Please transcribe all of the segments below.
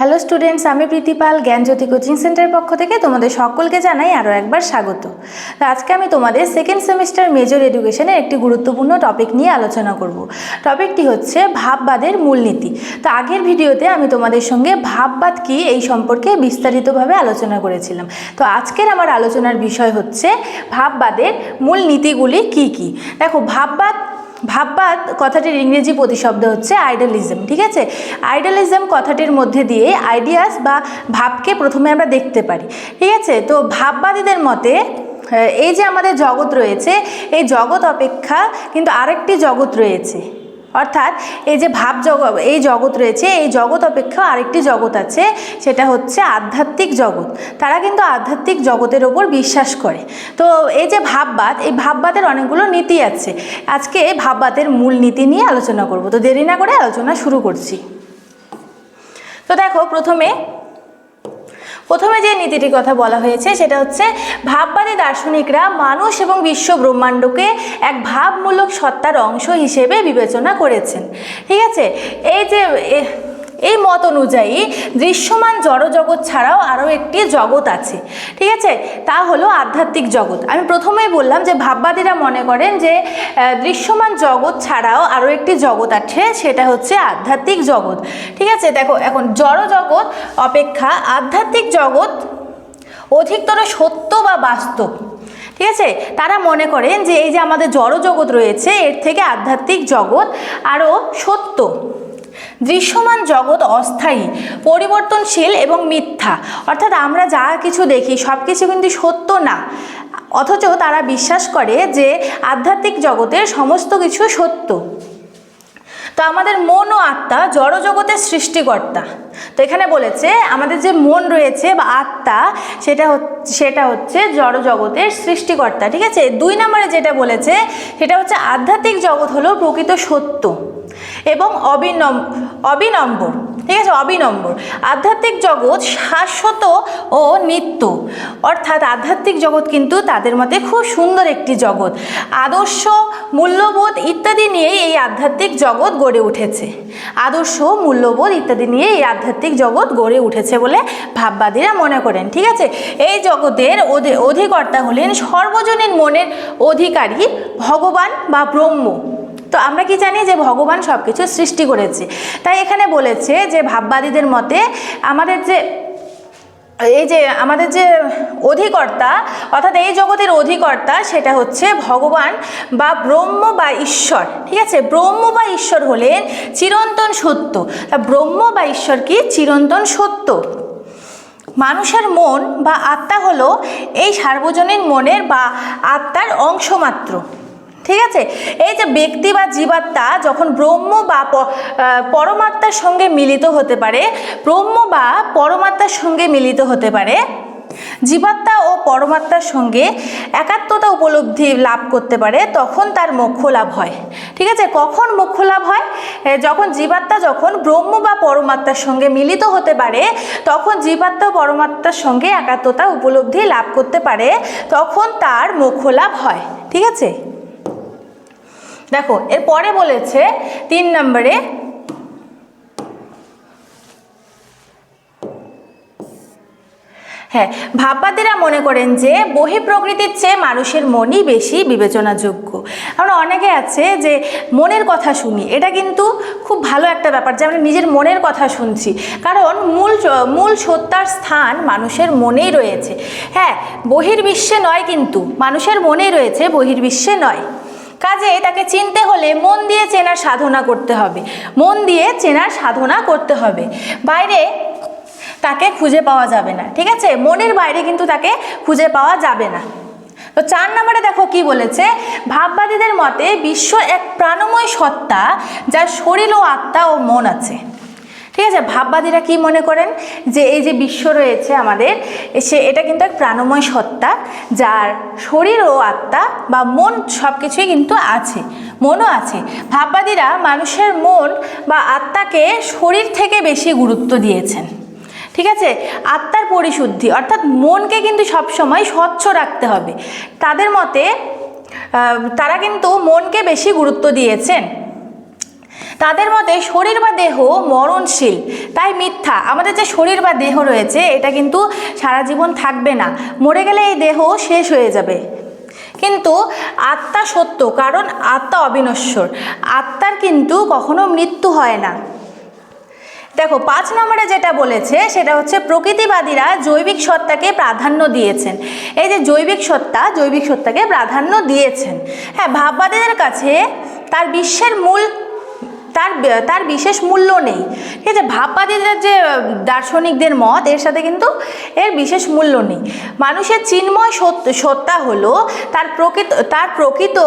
Hello students আমি প্রীতিপাল জ্ঞানজ্যোতি coaching সেন্টারের পক্ষ থেকে তোমাদের সকলকে জানাই আরও একবার স্বাগত। তো আজকে আমি তোমাদের সেকেন্ড সেমিস্টার মেজর এডুকেশনের একটি গুরুত্বপূর্ণ টপিক নিয়ে আলোচনা করব। টপিকটি হচ্ছে ভাববাদের মূলনীতি। তো আগের ভিডিওতে আমি তোমাদের সঙ্গে ভাববাদ কি এই সম্পর্কে বিস্তারিতভাবে আলোচনা করেছিলাম। তো আজকের আমার আলোচনার বিষয় হচ্ছে ভাববাদের মূল নীতিগুলি কি কি? দেখো, ভাববাদ ভাববাদ কথাটির ইংরেজি প্রতিশব্দ হচ্ছে আইডালিজম ঠিক আছে? আইডালিজম কথাটির মধ্যে দিয়ে আইডিয়াস বা ভাবকে প্রথমে আমরা দেখতে পারি, ঠিক আছে? তো ভাববাদীদের মতে এই যে আমাদের জগৎ রয়েছে, এই জগৎ অপেক্ষা কিন্তু আরেকটি জগৎ রয়েছে। অর্থাৎ এই যে ভাব জগৎ, এই জগৎ রয়েছে, এই জগৎ অপেক্ষা আরেকটি জগৎ আছে, সেটা হচ্ছে আধ্যাত্মিক জগৎ। তারা কিন্তু আধ্যাত্মিক জগতের ওপর বিশ্বাস করে। তো এই যে ভাববাদ, এই ভাববাদের অনেকগুলো নীতি আছে। আজকে ভাববাদের মূল নীতি নিয়ে আলোচনা করব। তো দেরি না করে আলোচনা শুরু করছি। তো দেখো, প্রথমে প্রথমে যে নীতিটির কথা বলা হয়েছে সেটা হচ্ছে, ভাববাদী দার্শনিকরা মানুষ এবং বিশ্ব ব্রহ্মাণ্ডকে এক ভাবমূলক সত্তার অংশ হিসেবে বিবেচনা করেছেন। ঠিক আছে? এই যে এই মত অনুযায়ী দৃশ্যমান জড়জগৎ ছাড়াও আরও একটি জগৎ আছে। ঠিক আছে? তা হলো আধ্যাত্মিক জগৎ। আমি প্রথমেই বললাম যে ভাববাদীরা মনে করেন যে দৃশ্যমান জগৎ ছাড়াও আরও একটি জগৎ আছে, সেটা হচ্ছে আধ্যাত্মিক জগৎ। ঠিক আছে? দেখো, এখন জড় জগৎ অপেক্ষা আধ্যাত্মিক জগৎ অধিকতর সত্য বা বাস্তব। ঠিক আছে? তারা মনে করেন যে এই যে আমাদের জড় জগৎ রয়েছে, এর থেকে আধ্যাত্মিক জগৎ আরও সত্য। দৃশ্যমান জগৎ অস্থায়ী, পরিবর্তনশীল এবং মিথ্যা। অর্থাৎ আমরা যা কিছু দেখি সব কিছু কিন্তু সত্য না। অথচ তারা বিশ্বাস করে যে আধ্যাত্মিক জগতের সমস্ত কিছু সত্য। তো আমাদের মন ও আত্মা জড়জগতের সৃষ্টিকর্তা। তো এখানে বলেছে, আমাদের যে মন রয়েছে বা আত্মা, সেটা সেটা হচ্ছে জড়জগতের সৃষ্টিকর্তা। ঠিক আছে? দুই নম্বরে যেটা বলেছে, সেটা হচ্ছে আধ্যাত্মিক জগৎ হলো প্রকৃত সত্য এবং অবিনম অবিনম্বর। ঠিক আছে, অবিনম্বর। আধ্যাত্মিক জগৎ শাশ্বত ও নিত্য। অর্থাৎ আধ্যাত্মিক জগৎ কিন্তু তাদের মতে খুব সুন্দর একটি জগৎ। আদর্শ, মূল্যবোধ ইত্যাদি নিয়েই এই আধ্যাত্মিক জগৎ গড়ে উঠেছে। আদর্শ, মূল্যবোধ ইত্যাদি নিয়ে এই আধ্যাত্মিক জগৎ গড়ে উঠেছে বলে ভাববাদীরা মনে করেন। ঠিক আছে? এই জগতের অধি- অধিকর্তা হলেন সর্বজনীন মনের অধিকারী ভগবান বা ব্রহ্ম। তো আমরা কি জানি যে ভগবান সব কিছু সৃষ্টি করেছে। তাই এখানে বলেছে যে ভাববাদীদের মতে আমাদের যে, এই যে আমাদের যে অধিকর্তা, অর্থাৎ এই জগতের অধিকর্তা সেটা হচ্ছে ভগবান বা ব্রহ্ম বা ঈশ্বর। ঠিক আছে? ব্রহ্ম বা ঈশ্বর হলেন চিরন্তন সত্য। তা ব্রহ্ম বা ঈশ্বর কি? চিরন্তন সত্য। মানুষের মন বা আত্মা হলো এই সার্বজনীন মনের বা আত্মার অংশ মাত্র ঠিক আছে? এই যে ব্যক্তি বা জীবাত্মা যখন ব্রহ্ম বা পরমাত্মার সঙ্গে মিলিত হতে পারে, ব্রহ্ম বা পরমাত্মার সঙ্গে মিলিত হতে পারে, জীবাত্মা ও পরমাত্মার সঙ্গে একাত্মতা উপলব্ধি লাভ করতে পারে, তখন তার মোক্ষ লাভ হয়। ঠিক আছে? কখন মোক্ষ লাভ হয়? যখন জীবাত্মা যখন ব্রহ্ম বা পরমাত্মার সঙ্গে মিলিত হতে পারে, তখন জীবাত্মা পরমাত্মার সঙ্গে একাত্মতা উপলব্ধি লাভ করতে পারে, তখন তার মোক্ষ লাভ হয়। ঠিক আছে? দেখো এরপরে বলেছে তিন নম্বরে হ্যাঁ ভাববাদীরা মনে করেন যে বহিঃপ্রকৃতির চেয়ে মানুষের মনই বেশি বিবেচনাযোগ্য। আমরা অনেকে আছে যে মনের কথা শুনি, এটা কিন্তু খুব ভালো একটা ব্যাপার যে আমরা নিজের মনের কথা শুনছি। কারণ মূল মূল সত্তার স্থান মানুষের মনেই রয়েছে। হ্যাঁ বহির্বিশ্বে নয় কিন্তু মানুষের মনেই রয়েছে, বহির্বিশ্বে নয়। কাজে তাকে চিনতে হলে মন দিয়ে চেনার সাধনা করতে হবে। মন দিয়ে চেনার সাধনা করতে হবে। বাইরে তাকে খুঁজে পাওয়া যাবে না, ঠিক আছে? মনের বাইরে কিন্তু তাকে খুঁজে পাওয়া যাবে না। তো চার নম্বরে দেখো কি বলেছে? ভাববাদীদের মতে বিশ্ব এক প্রাণময় সত্তা যার শরীর ও আত্মা ও মন আছে। ঠিক আছে? ভাববাদীরা কি মনে করেন? যে এই যে বিশ্ব রয়েছে আমাদের, সে, এটা কিন্তু এক প্রাণময় সত্তা, যার শরীর ও আত্মা বা মন সব কিছুই কিন্তু আছে, মনও আছে। ভাববাদীরা মানুষের মন বা আত্মাকে শরীর থেকে বেশি গুরুত্ব দিয়েছেন, ঠিক আছে? আত্মার পরিশুদ্ধি, অর্থাৎ মনকে কিন্তু সবসময় স্বচ্ছ রাখতে হবে। তাদের মতে তারা কিন্তু মনকে বেশি গুরুত্ব দিয়েছেন। তাদের মতে শরীর বা দেহ মরণশীল, তাই মিথ্যা। আমাদের যে শরীর বা দেহ রয়েছে, এটা কিন্তু সারা জীবন থাকবে না। মরে গেলে এই দেহ শেষ হয়ে যাবে। কিন্তু আত্মা সত্য, কারণ আত্মা অবিনশ্বর। আত্মার কিন্তু কখনো মৃত্যু হয় না। দেখো, পাঁচ নম্বরে যেটা বলেছে, সেটা হচ্ছে প্রকৃতিবাদীরা জৈবিক সত্তাকে প্রাধান্য দিয়েছেন। এই যে জৈবিক সত্তা, জৈবিক সত্তাকে প্রাধান্য দিয়েছেন। হ্যাঁ ভাববাদীদের কাছে তার বিশ্বের মূল তার তার বিশেষ মূল্য নেই। ঠিক আছে ভাববাদীদের যে দার্শনিকদের মত, এর সাথে কিন্তু এর বিশেষ মূল্য নেই। মানুষের চিন্ময় সত্য, সত্তা হলো তার প্রকৃত তার প্রকৃত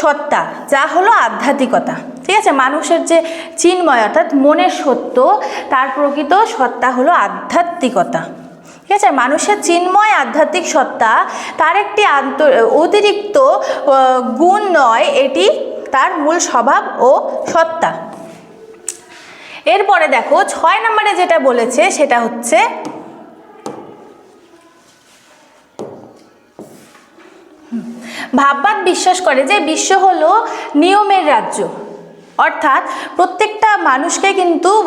সত্তা, যা হলো আধ্যাত্মিকতা। ঠিক আছে, মানুষের যে চিন্ময়, অর্থাৎ মনের সত্য, তার প্রকৃত সত্তা হলো আধ্যাত্মিকতা। ঠিক আছে, মানুষের চিন্ময় আধ্যাত্মিক সত্তা, তার একটি আন্ত, অতিরিক্ত গুণ নয়, এটি তার মূল স্বভাব ও সত্তা। এরপরে দেখো, ছয় নম্বরে যেটা বলেছে সেটা হচ্ছে ভাববাদ বিশ্বাস করে যে বিশ্ব হলো নিয়মের রাজ্য। অর্থাৎ প্রত্যেকটা মানুষকে কিন্তু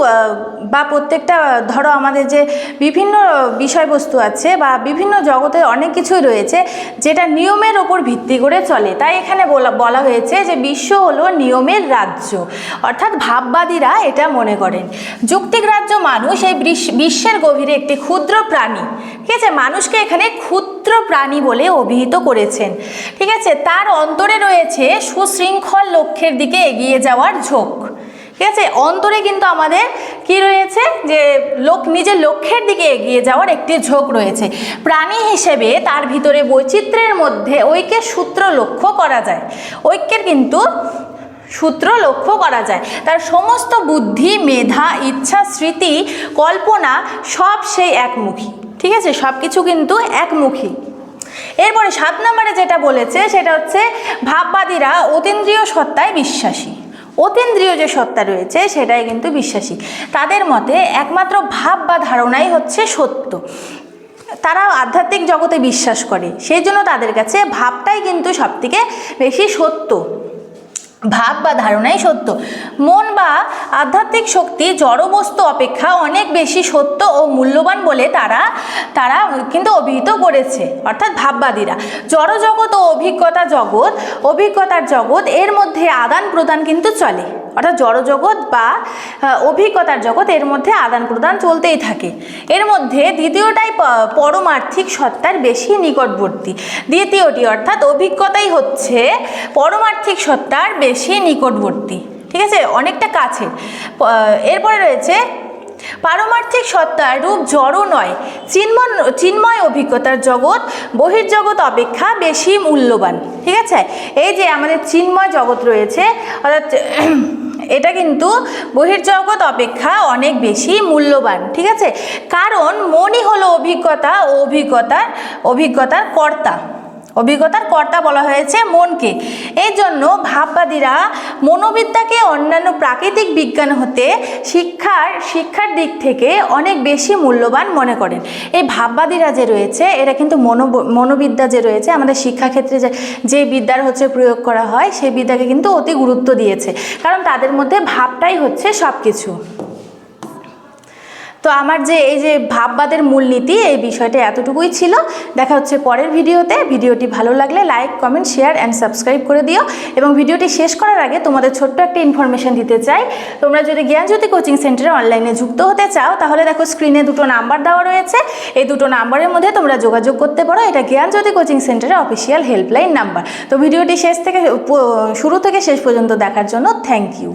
বা প্রত্যেকটা ধরো আমাদের যে বিভিন্ন বিষয়বস্তু আছে বা বিভিন্ন জগতে অনেক কিছুই রয়েছে, যেটা নিয়মের ওপর ভিত্তি করে চলে। তাই এখানে বলা বলা হয়েছে যে বিশ্ব হলো নিয়মের রাজ্য। অর্থাৎ ভাববাদীরা এটা মনে করেন। যুক্তিক রাজ্য মানুষ এই বিশ্ব- বিশ্বের গভীরে একটি ক্ষুদ্র প্রাণী। ঠিক আছে? মানুষকে এখানে ক্ষুদ্র প্রাণী বলে অভিহিত করেছেন। ঠিক আছে? তার অন্তরে রয়েছে সুশৃঙ্খল লক্ষ্যের দিকে এগিয়ে যাওয়ার ঝোঁক। ঠিক আছে? অন্তরে কিন্তু আমাদের কি রয়েছে? যে লোক, নিজের লক্ষ্যের দিকে এগিয়ে যাওয়ার একটি ঝোঁক রয়েছে। প্রাণী হিসেবে তার ভিতরে বৈচিত্র্যের মধ্যে ঐক্যের সূত্র লক্ষ্য করা যায়। ঐক্যের কিন্তু সূত্র লক্ষ্য করা যায়। তার সমস্ত বুদ্ধি, মেধা, ইচ্ছা, স্মৃতি, কল্পনা সব সেই একমুখী। ঠিক আছে? সব কিছু কিন্তু একমুখী। এরপরে সাত নম্বরে যেটা বলেছে, সেটা হচ্ছে ভাববাদীরা অতীন্দ্রিয় সত্তায় বিশ্বাসী। অতীন্দ্রিয় যে সত্তা রয়েছে, সেটাই কিন্তু বিশ্বাসী। তাদের মতে একমাত্র ভাব বা ধারণাই হচ্ছে সত্য। তারা আধ্যাত্মিক জগতে বিশ্বাস করে। সেই জন্য তাদের কাছে ভাবটাই কিন্তু সবথেকে বেশি সত্য। ভাব বা ধারণাই সত্য। মন বা আধ্যাত্মিক শক্তি জড়বস্তু অপেক্ষা অনেক বেশি সত্য ও মূল্যবান বলে তারা তারা কিন্তু অভিহিত করেছে, অর্থাৎ ভাববাদীরা। জড় জগৎ ও অভিজ্ঞতা জগৎ, অভিজ্ঞতার জগৎ, এর মধ্যে আদান প্রদান কিন্তু চলে। অর্থাৎ জড়জগৎ বা অভিজ্ঞতার জগৎ এর মধ্যে আদান প্রদান চলতেই থাকে। এর মধ্যে দ্বিতীয়টাই পরমার্থিক সত্তার বেশি নিকটবর্তী। দ্বিতীয়টি অর্থাৎ অভিজ্ঞতাই হচ্ছে পরমার্থিক সত্তার বেশি নিকটবর্তী। ঠিক আছে? অনেকটা কাছে। এরপরে রয়েছে, পারমার্থিক সত্তার রূপ জড় নয় চিন্ময় চিন্ময় অভিজ্ঞতার জগৎ, বহির্জগৎ অপেক্ষা বেশি মূল্যবান। ঠিক আছে? এই যে আমাদের চিন্ময় জগৎ রয়েছে, অর্থাৎ এটা কিন্তু বহির্জগৎ অপেক্ষা অনেক বেশি মূল্যবান, ঠিক আছে? কারণ মনই হলো অভিজ্ঞতা ও অভিজ্ঞতার অভিজ্ঞতার কর্তা। অভিজ্ঞতার কর্তা বলা হয়েছে মনকে। এই জন্য ভাববাদীরা মনোবিদ্যাকে অন্যান্য প্রাকৃতিক বিজ্ঞান হতে শিক্ষার শিক্ষার দিক থেকে অনেক বেশি মূল্যবান মনে করেন। এই ভাববাদীরা যে রয়েছে, এরা কিন্তু মনো মনোবিদ্যা যে রয়েছে, আমাদের শিক্ষাক্ষেত্রে যে যে বিদ্যার হচ্ছে প্রয়োগ করা হয়, সেই বিদ্যাকে কিন্তু অতি গুরুত্ব দিয়েছে। কারণ তাদের মধ্যে ভাবটাই হচ্ছে সব কিছু তো আমার যে এই যে ভাববাদের মূলনীতি, এই বিষয়টা এতটুকুই ছিল। দেখা হচ্ছে পরের ভিডিওতে। ভিডিওটি ভালো লাগলে like, comment, share and subscribe করে দিও। এবং ভিডিওটি শেষ করার আগে তোমাদের ছোট্ট একটা ইনফরমেশন দিতে চাই। তোমরা যদি জ্ঞানজ্যোতি কোচিং সেন্টারে অনলাইনে যুক্ত হতে চাও, তাহলে দেখো স্ক্রিনে দুটো নাম্বার দেওয়া রয়েছে। এই দুটো নাম্বারের মধ্যে তোমরা যোগাযোগ করতে পারো। এটা জ্ঞানজ্যোতি কোচিং সেন্টারের অফিসিয়াল হেল্পলাইন নাম্বার তো ভিডিওটি শেষ থেকে শুরু থেকে শেষ পর্যন্ত দেখার জন্য থ্যাংক ইউ